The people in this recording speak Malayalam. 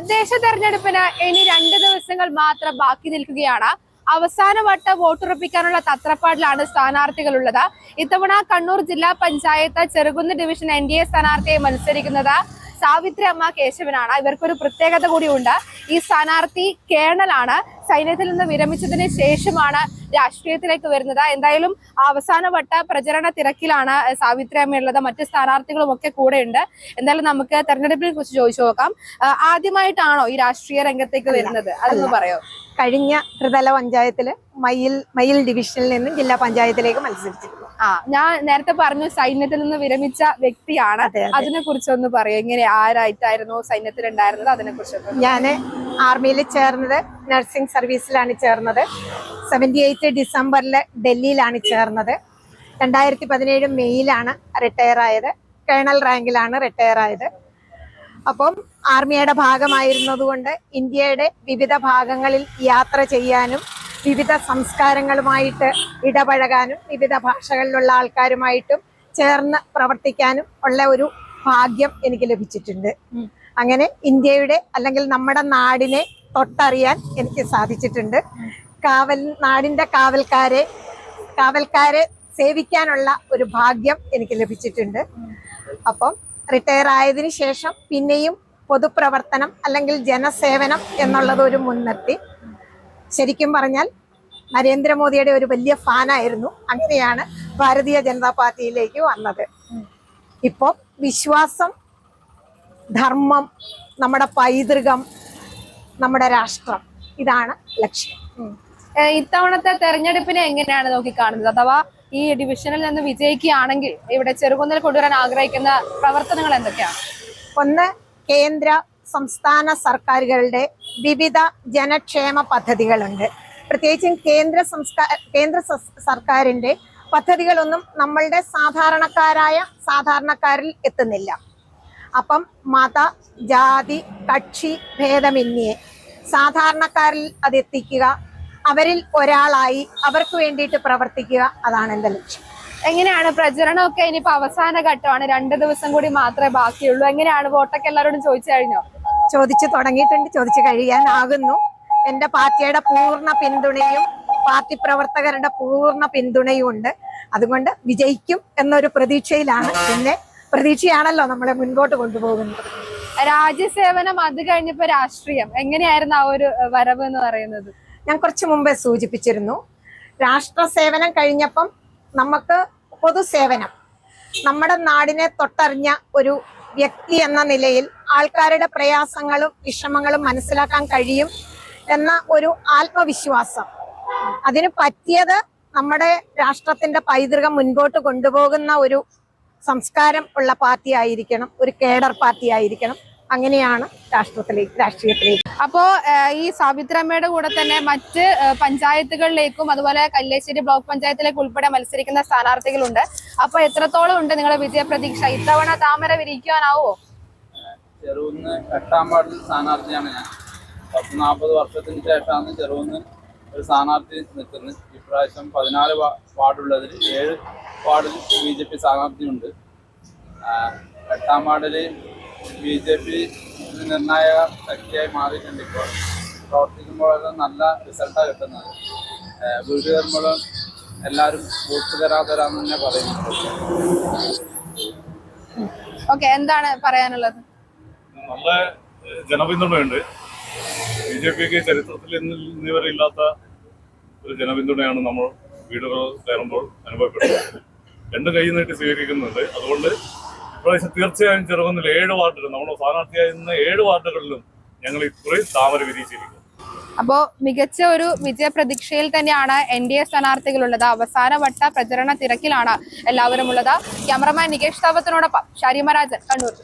തദ്ദേശ തെരഞ്ഞെടുപ്പിന് ഇനി രണ്ട് ദിവസങ്ങൾ മാത്രം ബാക്കി നിൽക്കുകയാണ്. അവസാനവട്ട വോട്ടുറപ്പിക്കാനുള്ള തത്രപ്പാടിലാണ് സ്ഥാനാർത്ഥികളുള്ളത്. ഇത്തവണ കണ്ണൂർ ജില്ലാ panchayat Cherukunnu division N D A സ്ഥാനാർത്ഥിയെ മത്സരിക്കുന്നത് സാവിത്രി അമ്മ കേശവനാണ്. ഇവർക്കൊരു പ്രത്യേകത കൂടിയുണ്ട്. ഈ സ്ഥാനാർത്ഥി കേണലാണ് സൈന്യത്തിൽ നിന്ന് വിരമിച്ചതിന് ശേഷമാണ് രാഷ്ട്രീയത്തിലേക്ക് വരുന്നത്. എന്തായാലും അവസാനവട്ട പ്രചരണ തിരക്കിലാണ് സാവിത്രി അമ്മ ഉള്ളത് മറ്റ് സ്ഥാനാർത്ഥികളും ഒക്കെ കൂടെയുണ്ട്. എന്തായാലും നമുക്ക് തെരഞ്ഞെടുപ്പിനെ കുറിച്ച് ചോദിച്ചു നോക്കാം. ആദ്യമായിട്ടാണോ ഈ രാഷ്ട്രീയ രംഗത്തേക്ക് വരുന്നത്? അതൊന്ന് പറയോ? കഴിഞ്ഞ ത്രിതല പഞ്ചായത്തിൽ മയിൽ മയിൽ ഡിവിഷനിൽ നിന്നും ജില്ലാ പഞ്ചായത്തിലേക്ക് മത്സരിച്ചിരുന്നു. ആ ഞാൻ നേരത്തെ പറഞ്ഞു സൈന്യത്തിൽ നിന്ന് വിരമിച്ച വ്യക്തിയാണ്. അതെ, അതെ. അതിനെ കുറിച്ചൊന്ന് പറയോ? എങ്ങനെ ആരായിട്ടായിരുന്നു സൈന്യത്തിൽ ഉണ്ടായിരുന്നത് അതിനെ കുറിച്ചൊക്കെ ഞാൻ ആർമിയിൽ ചേർന്നത് നഴ്സിംഗ് സർവീസിലാണ് ചേർന്നത്. സെവന്റി എയ്റ്റ് ഡിസംബറിൽ ഡൽഹിയിലാണ് ചേർന്നത്. രണ്ടായിരത്തി പതിനേഴ് മെയ്യിലാണ് റിട്ടയർ ആയത് കേണൽ റാങ്കിലാണ് റിട്ടയർ ആയത് അപ്പം ആർമിയുടെ ഭാഗമായിരുന്നതുകൊണ്ട് ഇന്ത്യയുടെ വിവിധ ഭാഗങ്ങളിൽ യാത്ര ചെയ്യാനും വിവിധ സംസ്കാരങ്ങളുമായിട്ട് ഇടപഴകാനും വിവിധ ഭാഷകളിലുള്ള ആൾക്കാരുമായിട്ടും ചേർന്ന് പ്രവർത്തിക്കാനും ഉള്ള ഒരു ഭാഗ്യം എനിക്ക് ലഭിച്ചിട്ടുണ്ട്. അങ്ങനെ ഇന്ത്യയുടെ അല്ലെങ്കിൽ നമ്മുടെ നാടിനെ തൊട്ടറിയാൻ എനിക്ക് സാധിച്ചിട്ടുണ്ട്. കാവൽ നാടിന്റെ കാവൽക്കാരെ കാവൽക്കാരെ സേവിക്കാനുള്ള ഒരു ഭാഗ്യം എനിക്ക് ലഭിച്ചിട്ടുണ്ട്. അപ്പം റിട്ടയർ ആയതിന് ശേഷം പിന്നെയും പൊതുപ്രവർത്തനം അല്ലെങ്കിൽ ജനസേവനം എന്നുള്ളത് ഒരു മുൻനിർത്തി. ശരിക്കും പറഞ്ഞാൽ നരേന്ദ്രമോദിയുടെ ഒരു വലിയ ഫാനായിരുന്നു. അങ്ങനെയാണ് ഭാരതീയ ജനതാ പാർട്ടിയിലേക്ക് വന്നത്. ഇപ്പോൾ വിശ്വാസം ധർമ്മം നമ്മുടെ പൈതൃകം നമ്മുടെ രാഷ്ട്രം ഇതാണ് ലക്ഷ്യം. ഇത്തവണത്തെ തെരഞ്ഞെടുപ്പിനെ എങ്ങനെയാണ് നോക്കി കാണുന്നത് അഥവാ ഈ ഡിവിഷനിൽ നിന്ന് വിജയിക്കുകയാണെങ്കിൽ ഇവിടെ ചെറുകുന്നിൽ കൊണ്ടുവരാൻ ആഗ്രഹിക്കുന്ന പ്രവർത്തനങ്ങൾ എന്തൊക്കെയാണ്? ഒന്ന് കേന്ദ്ര സംസ്ഥാന സർക്കാരുകളുടെ വിവിധ ജനക്ഷേമ പദ്ധതികളുണ്ട്. പ്രത്യേകിച്ചും കേന്ദ്ര സംസ്കാര കേന്ദ്ര സർക്കാരിന്റെ പദ്ധതികളൊന്നും നമ്മളുടെ സാധാരണക്കാരായ സാധാരണക്കാരിൽ എത്തുന്നില്ല. അപ്പം മത ജാതി കക്ഷി ഭേദമന്യേ. സാധാരണക്കാരിൽ അതെത്തിക്കുക അവരിൽ ഒരാളായി അവർക്ക് വേണ്ടിയിട്ട് പ്രവർത്തിക്കുക അതാണ് എന്റെ ലക്ഷ്യം. എങ്ങനെയാണ് പ്രചരണമൊക്കെ ഇനിയിപ്പോ അവസാന ഘട്ടമാണ്? രണ്ട് ദിവസം കൂടി മാത്രമേ ബാക്കിയുള്ളൂ. എങ്ങനെയാണ്? വോട്ടൊക്കെ എല്ലാവരോടും ചോദിച്ചു കഴിഞ്ഞോ? ചോദിച്ചു തുടങ്ങിയിട്ടുണ്ട്. ചോദിച്ചു കഴിയാനാകുന്നു. എന്റെ പാർട്ടിയുടെ പൂർണ പിന്തുണയും പാർട്ടി പ്രവർത്തകരുടെ പൂർണ പിന്തുണയും ഉണ്ട്. അതുകൊണ്ട് വിജയിക്കും എന്നൊരു പ്രതീക്ഷയിലാണ്. പിന്നെ പ്രതീക്ഷയാണല്ലോ നമ്മളെ മുൻപോട്ട് കൊണ്ടുപോകുന്നത്. രാജ്യസേവനം അത് കഴിഞ്ഞപ്പോ രാഷ്ട്രീയം. എങ്ങനെയായിരുന്നു ആ ഒരു വരവ് എന്ന് പറയുന്നത്? ഞാൻ കുറച്ച് മുമ്പേ സൂചിപ്പിച്ചിരുന്നു. രാഷ്ട്ര സേവനം കഴിഞ്ഞപ്പം നമുക്ക് പൊതുസേവനം നമ്മുടെ നാടിനെ തൊട്ടറിഞ്ഞ ഒരു വ്യക്തി എന്ന നിലയിൽ ആൾക്കാരുടെ പ്രയാസങ്ങളും വിഷമങ്ങളും മനസ്സിലാക്കാൻ കഴിയും എന്ന ഒരു ആത്മവിശ്വാസം. അതിന് പറ്റിയത് നമ്മുടെ രാഷ്ട്രത്തിന്റെ പൈതൃകം മുൻപോട്ട് കൊണ്ടുപോകുന്ന ഒരു സംസ്കാരം ഉള്ള പാർട്ടി ആയിരിക്കണം ഒരു കേഡർ പാർട്ടി ആയിരിക്കണം. അങ്ങനെയാണ് രാഷ്ട്രത്തിലേക്ക് രാഷ്ട്രീയത്തിലേക്ക്. അപ്പോ ഈ സാവിത്രമ്മയുടെ കൂടെ തന്നെ മറ്റ് പഞ്ചായത്തുകളിലേക്കും അതുപോലെ കല്ലേശ്ശേരി ബ്ലോക്ക് പഞ്ചായത്തിലേക്ക് ഉൾപ്പെടെ മത്സരിക്കുന്ന സ്ഥാനാർത്ഥികളുണ്ട്. അപ്പൊ എത്രത്തോളം ഉണ്ട് നിങ്ങളുടെ വിജയപ്രതീക്ഷ? ഇത്തവണ താമര വിരിക്കുവാനാവോ ചെറുന്ന് എട്ടാം വാർഡിൽ സ്ഥാനാർത്ഥിയാണ് ഞാൻ. പത്ത് നാൽപ്പത് വർഷത്തിന് ശേഷമാണ് ചെറുകുന്ന് ഒരു സ്ഥാനാർത്ഥി നിൽക്കുന്നത് ഇപ്രാവശ്യം പതിനാല് വാർഡുള്ളതിൽ ഏഴ് വാർഡിൽ ബി ജെ പി സ്ഥാനാർത്ഥിയുണ്ട്. എട്ടാം വാർഡിൽ ബി ജെ പി നിർണായക ശക്തിയായി മാറിയിട്ടുണ്ട് ഇപ്പോൾ. പ്രവർത്തിക്കുമ്പോഴൊക്കെ നല്ല റിസൾട്ടാണ് കിട്ടുന്നത്. വീട് വരുമ്പോഴും എല്ലാവരും വോട്ട് തരാ തരാന്ന് തന്നെ പറയുന്നു. ഓക്കെ എന്താണ് പറയാനുള്ളത്? നല്ല ജനപിന്തുണയുണ്ട്. ബി ജെ പിക്ക് ചരിത്രത്തിൽ ഇന്നിവരില്ലാത്ത ഒരു ജനപിന്തുണയാണ് നമ്മൾ വീടുകൾ കയറുമ്പോൾ അനുഭവപ്പെടുന്നത്. രണ്ട് കൈ നീട്ടി സ്വീകരിക്കുന്നുണ്ട്. അതുകൊണ്ട് ഇപ്രാവശ്യം തീർച്ചയായും ചെറുകുന്നിൽ ഏഴ് വാർഡുകൾ നമ്മുടെ സ്ഥാനാർത്ഥിയായിരുന്ന ഏഴ് വാർഡുകളിലും ഞങ്ങൾ ഇത്രയും താമര വിരിച്ചിരിക്കും അപ്പോ മികച്ച ഒരു വിജയപ്രതീക്ഷയിൽ തന്നെയാണ് എൻ ഡി എ സ്ഥാനാർത്ഥികളുള്ളത്. അവസാനവട്ട പ്രചരണ തിരക്കിലാണ് എല്ലാവരും ഉള്ളത് ക്യാമറമാൻ നികേഷ് താപത്തിനോടൊപ്പം ഷാരിമരാജൻ കണ്ണൂർ.